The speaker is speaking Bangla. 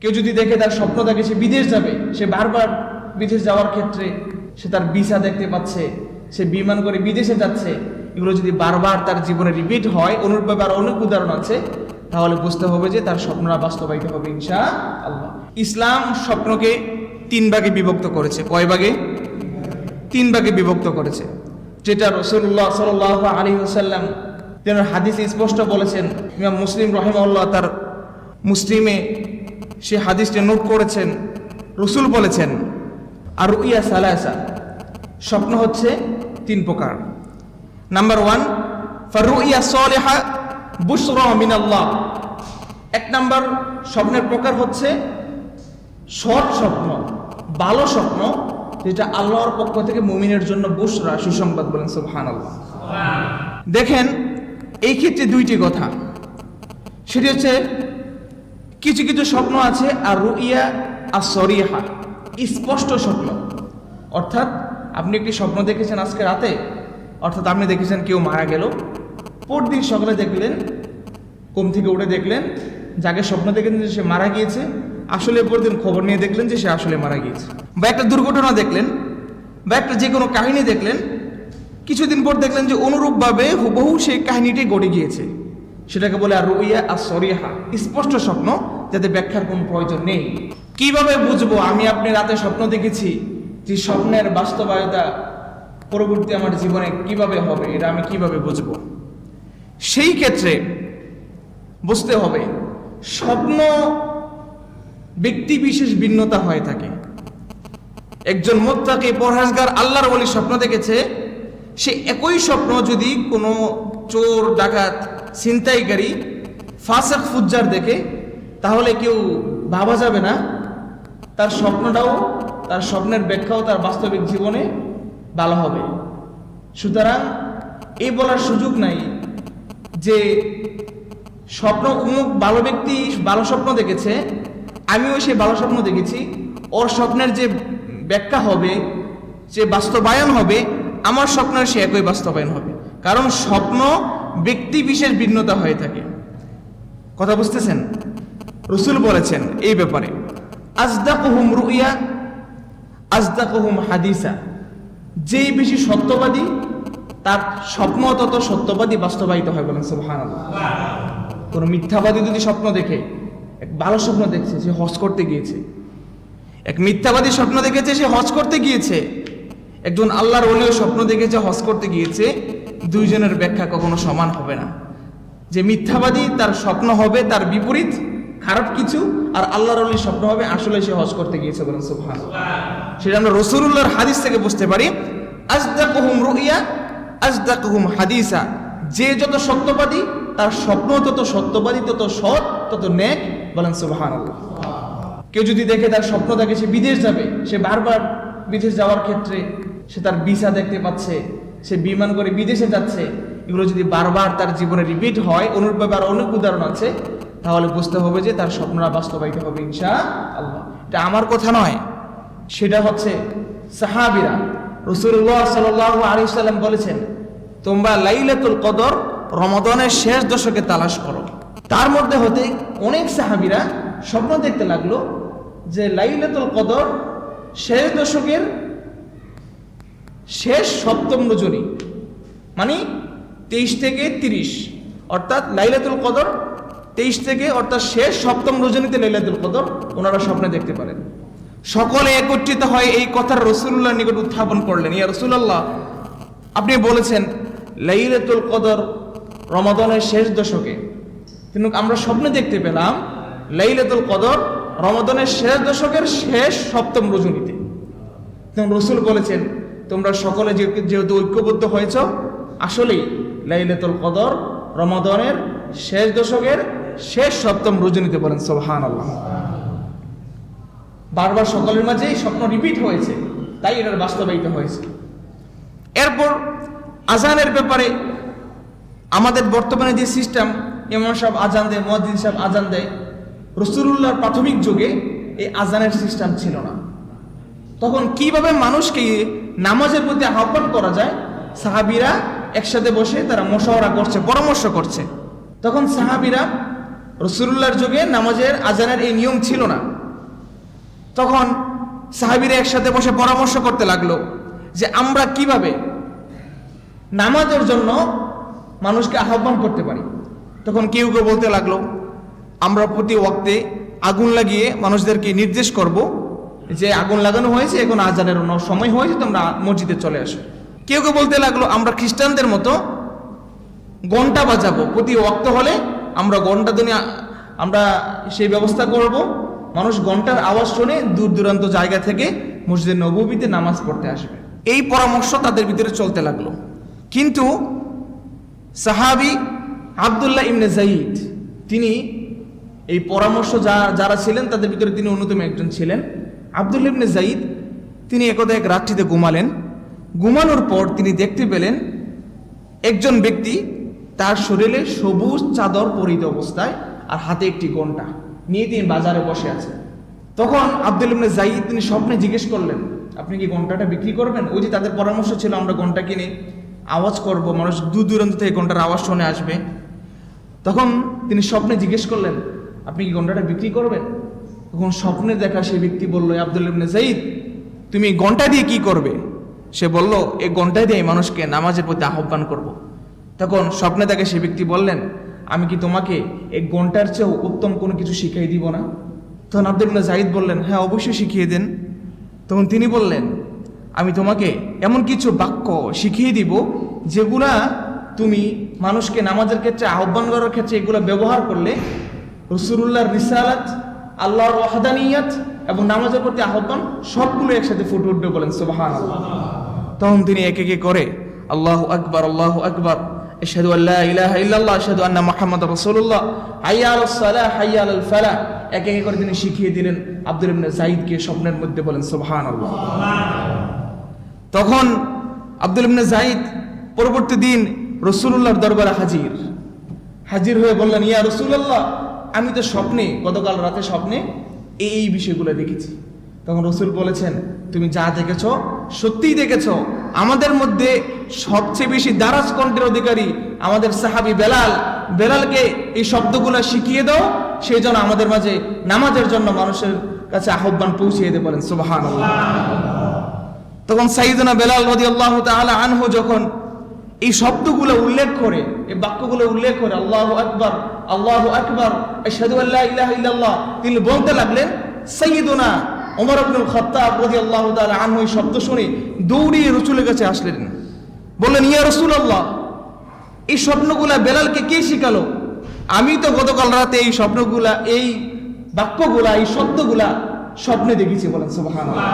কেউ যদি দেখে তার স্বপ্ন থাকে সে বিদেশ যাবে, সে বারবার বিদেশ যাওয়ার ক্ষেত্রে সে তার ভিসা দেখতে পাচ্ছে, সে বিমান করে বিদেশে যাচ্ছে, এগুলো যদি বারবার তার জীবনে রিপিট হয়, অনুরূপভাবে আর অনেক উদাহরণ আছে, তাহলে বুঝতে হবে যে তার স্বপ্নরা বাস্তবায়িত হবে ইনশা আল্লাহ ইসলাম স্বপ্নকে তিন ভাগে বিভক্ত করেছে। কয় ভাগে? তিন ভাগে বিভক্ত করেছে। যেটা রসুল্লাহ সাল আলী সাল্লাম যেন হাদিসে স্পষ্ট বলেছেন মুসলিম রহিমাল্লাহ তার মুসলিমে সে হাদিসটা নোট করেছেন রসুল বলেছেন আর ইয়া সালাসা স্বপ্ন হচ্ছে তিন প্রকার। নাম্বার ওয়ান ফারুইয়া সলেহা বুসরা মিনাল্লাহ। এক নাম্বার স্বপ্নের প্রকার হচ্ছে সৎ স্বপ্ন ভালো স্বপ্ন যেটা আল্লাহর পক্ষ থেকে মুমিনের জন্য বুসরা সুসংবাদ বলেন সুবহান আল্লাহ দেখেন এই ক্ষেত্রে দুইটি কথা। সেটি হচ্ছে কিছু কিছু স্বপ্ন আছে, আর রুইয়া আর সরিহা। স্পষ্ট স্বপ্ন। অর্থাৎ, আপনি একটি স্বপ্ন দেখেছেন আজকে রাতে, অর্থাৎ আপনি দেখেছেন কেউ মারা গেল। পরদিন সকালে দেখলেন, ঘুম থেকে উঠে দেখলেন, যাকে স্বপ্ন দেখেছেন যে সে মারা গিয়েছে, আসলে পরদিন খবর নিয়ে দেখলেন যে সে আসলে মারা গিয়েছে। বা একটা দুর্ঘটনা দেখলেন, বা একটা যে কোনো কাহিনী দেখলেন, কিছুদিন পর দেখলেন যে অনুরূপভাবে হুবহু সেই কাহিনীটি ঘটে গিয়েছে। সেটাকে বলে আর রুইয়া আর সরিহা স্পষ্ট স্বপ্ন, যাতে ব্যাখ্যার কোনো প্রয়োজন নেই। কীভাবে বুঝব? আমি আপনি রাতে স্বপ্ন দেখেছি যে স্বপ্নের বাস্তবায়তা পরবর্তী আমার জীবনে কীভাবে হবে, এটা আমি কীভাবে বুঝব? সেই ক্ষেত্রে বুঝতে হবে, স্বপ্ন ব্যক্তি বিশেষ ভিন্নতা হয়ে থাকে। একজন মোত্তাকে, পরহাজগার আল্লাহর বলি স্বপ্ন দেখেছে, সে একই স্বপ্ন যদি কোনো চোর, ডাকাত ছিনতাইকারী ফাসাক ফুজ্জার দেখে, তাহলে কেউ ভাবা যাবে না। তার স্বপ্নটাও, তার স্বপ্নের ব্যাখ্যাও তার বাস্তবিক জীবনে ভালো হবে। সুতরাং এই বলার সুযোগ নাই যে স্বপ্ন উমুক ভালো ব্যক্তি ভালো স্বপ্ন দেখেছে, আমিও সেই ভালো স্বপ্ন দেখেছি, ওর স্বপ্নের যে ব্যাখ্যা হবে, যে বাস্তবায়ন হবে, আমার স্বপ্নের সে একই বাস্তবায়ন হবে। কারণ স্বপ্ন ব্যক্তি বিশেষ ভিন্নতা হয়ে থাকে। কথা বুঝতেছেন? রসুল বলেছেন এই ব্যাপারে, আজদাকুহুম রুইয়া, আজদাকুহুম হাদিসা। যেই বেশি সত্যবাদী, তার স্বপ্ন তত সত্যবাদী বাস্তবায়িত হয় বলেন, সুবহানাল্লাহ। কোন মিথ্যাবাদী যদি স্বপ্ন দেখে, এক ভালো স্বপ্ন দেখছে, সে হজ করতে গিয়েছে। এক মিথ্যাবাদী স্বপ্ন দেখেছে, সে হজ করতে গিয়েছে। একজন আল্লাহর ওলিও স্বপ্ন দেখেছে, হজ করতে গিয়েছে। দুইজনের ব্যাখ্যা কখনো সমান হবে না। যে মিথ্যাবাদী তার স্বপ্ন হবে, তার বিপরীত খারাপ কিছু, আর আল্লাহর স্বপ্ন হবে আসলে সে হজ করতে গিয়েছে বলেন সুবহান সেটা আমরা রসুল্লাহর হাদিস থেকে বুঝতে পারি। আজদাকুহুম রুইয়া, আজদাকুহুম হাদিসা। যে যত সত্যবাদী, তার স্বপ্ন তত সত্যবাদী, তত সৎ, তত নেক, বলেন সুবহান কেউ যদি দেখে তার স্বপ্ন থাকে সে বিদেশ যাবে, সে বারবার বিদেশ যাওয়ার ক্ষেত্রে সে তার ভিসা দেখতে পাচ্ছে সে বিমান করে বিদেশে যাচ্ছে। এগুলো যদি বারবার তার জীবনে রিপিট হয়, অনুরূপভাবে আর অনেক উদাহরণ আছে, তাহলে বুঝতে হবে যে তার স্বপ্নরা বাস্তবায়িত হবে ইনশা আল্লাহ এটা আমার কথা নয়, সেটা হচ্ছে সাহাবিরা। রসুল্লাহ সাল আলী সাল্লাম বলেছেন, তোমরা লাইলাতুল কদর রমদনের শেষ দশকে তালাশ করো। তার মধ্যে হতে অনেক সাহাবিরা স্বপ্ন দেখতে লাগল যে লাইলাতুল কদর শেষ দশকের শেষ সপ্তম রজনী মানে তেইশ থেকে তিরিশ, অর্থাৎ লাইলাতুল কদর, তেইশ থেকে অর্থাৎ শেষ সপ্তম রজনীতে লাইলাতুল কদর, ওনারা স্বপ্নে দেখতে পারেন। সকলে একত্রিত হয় এই কথার রসুল্লাহ নিকট উত্থাপন করলেন। ইয়া রসুল্লাহ, আপনি বলেছেন, লাইলাতুল কদর রমাদনের শেষ দশকে। কিন্তু আমরা স্বপ্নে দেখতে পেলাম, লাইলাতুল কদর রমাদনের শেষ দশকের শেষ সপ্তম রজনীতে। রসুল বলেছেন তোমরা সকলে যেহেতু ঐক্যবদ্ধ হয়েছ, আসলেই লাইলাতুল কদর রমাদনের শেষ দশকের শেষ সপ্তম রজনীতে বলেন সোহান আল্লাহ বারবার সকলের মাঝে স্বপ্ন রিপিট হয়েছে, তাই এটার বাস্তবায়িত হয়েছে। এরপর আজানের ব্যাপারে আমাদের বর্তমানে যে সিস্টেম ইমাম সাহেব আজান দেয় মহাদিন সাহেব আজান দেয় রসুল্লাহর প্রাথমিক যুগে এই আজানের সিস্টেম ছিল না। তখন কীভাবে মানুষকে নামাজের প্রতি আহ্বান করা যায়? সাহাবিরা একসাথে বসে তারা মশাওয়ারা করছে, পরামর্শ করছে। তখন সাহাবিরা রসুল্লাহর যুগে নামাজের আজানের এই নিয়ম ছিল না। তখন সাহাবিরা একসাথে বসে পরামর্শ করতে লাগল যে আমরা কীভাবে নামাজের জন্য মানুষকে আহ্বান করতে পারি। তখন কেউ কেউ বলতে লাগল, আমরা প্রতি ওয়াক্তে আগুন লাগিয়ে মানুষদেরকে নির্দেশ করব যে আগুন লাগানো হয়েছে, এখন আজানের সময় হয়েছে, তোমরা মসজিদে চলে আসো। কেউ কেউ বলতে লাগল, আমরা খ্রিস্টানদের মতো ঘণ্টা বাজাবো। প্রতি অক্ত হলে আমরা ঘণ্টা দুনিয়া, আমরা সেই ব্যবস্থা করব। মানুষ ঘণ্টার আওয়াজ শুনে দূর দূরান্ত জায়গা থেকে মসজিদে নবীতে নামাজ পড়তে আসবে। এই পরামর্শ তাদের ভিতরে চলতে লাগল। কিন্তু সাহাবি আবদুল্লাহ ইমনে জাইদ তিনি এই পরামর্শ যা, যারা ছিলেন, তাদের ভিতরে তিনি অন্যতম একজন ছিলেন। আবদুল্লাহ ইবনে জাইদ, তিনি একদা এক রাত্রিতে ঘুমালেন। ঘুমানোর পর তিনি দেখতে পেলেন একজন ব্যক্তি তার শরীরে সবুজ চাদর পরিত অবস্থায় আর হাতে একটি ঘণ্টা। নিয়ে তিনি বাজারে বসে আছেন। তখন আব্দুল ইবনে জাইদ তিনি স্বপ্নে জিজ্ঞেস করলেন, আপনি কি ঘন্টাটা বিক্রি করবেন? ওই যে তাদের পরামর্শ ছিল, আমরা ঘণ্টা কিনে আওয়াজ করব, মানুষ দূর দূরান্ত থেকে ঘণ্টার আওয়াজ শুনে আসবে। তখন তিনি স্বপ্নে জিজ্ঞেস করলেন, আপনি কি ঘন্টাটা বিক্রি করবেন? তখন স্বপ্নে দেখা সেই ব্যক্তি বলল আব্দুল ইবনে জাইদ তুমি ঘণ্টা দিয়ে কি করবে? সে বলল এই ঘণ্টা দিয়ে মানুষকে নামাজের প্রতি আহ্বান করব। তখন স্বপ্নে তাকে সে ব্যক্তি বললেন, আমি কি তোমাকে এই ঘণ্টার চেয়েও উত্তম কোনো কিছু শিখিয়ে দিব না? তখন আব্দুল ইবনে জাইদ বললেন হ্যাঁ অবশ্যই শিখিয়ে দেন। তখন তিনি বললেন, আমি তোমাকে এমন কিছু বাক্য শিখিয়ে দিব, যেগুলা তুমি মানুষকে নামাজের ক্ষেত্রে, আহ্বান করার ক্ষেত্রে এগুলো ব্যবহার করলে রসুল্লাহর রিসালাত আল্লাহর ওয়াহাদানিয়াত এবং নামাজের প্রতি আহ্বান, সবগুলো একসাথে ফুটে উঠবে বলেন সুবাহান তখন তিনি একে একে করে, আল্লাহ আকবার আল্লাহ আকবার আশহাদু আল্লা ইলাহা ইল্লাল্লাহ আশহাদু আন্না মুহাম্মাদ রাসূলুল্লাহ, হাইয়া আলাস সালাহ, হাইয়া আলাল ফালাহ, একে একে করে তিনি শিখিয়ে দিলেন আব্দুল ইবনে জাইদকে স্বপ্নের মধ্যে বলেন, সুবহানাল্লাহ। তখন আব্দুল ইবনে জাইদ পরবর্তী দিন রসুল্লাহর দরবারে হাজির। হাজির হয়ে বললেন, ইয়া রসুল্লাহ আমি তো স্বপ্নে, গতকাল রাতে স্বপ্নে এই বিষয়গুলো দেখেছি। তখন রসুল বলেছেন, তুমি যা দেখেছ, সত্যিই দেখেছ। আমাদের মধ্যে সবচেয়ে বেশি দারাজ কণ্ঠের অধিকারী আমাদের সাহাবি বেলাল। বেলালকে এই শব্দগুলো শিখিয়ে দাও, সেই জন্য আমাদের মাঝে নামাজের জন্য মানুষের কাছে আহ্বান পৌঁছিয়ে দিয়ে বলেন সুবাহান তখন সাইদনা বেলাল রদি আল্লাহ তাআলা আনহু যখন এই শব্দগুলো উল্লেখ করে, এই বাক্যগুলো উল্লেখ করে, আল্লাহ আকবার। আল্লাহ আকবার, আশহাদু আল্লা ইলাহা ইল্লাল্লাহ। তিনি বলতে লাগলেন, সাইয়্যিদুনা ওমর ইবনুল খাত্তাব রাদিয়াল্লাহু তাআলা আনহু এই শব্দ শুনে দৌড়িয়ে রাসূলের কাছে আসলেন। বললেন, ইয়া রাসূলুল্লাহ, এই স্বপ্নগুলা বেলালকে কে শিখালো? আমি তো গতকাল রাতে এই স্বপ্নগুলা, এই বাক্যগুলা, এই শব্দগুলা স্বপ্নে দেখেছি, বলেন, সুবহানাল্লাহ।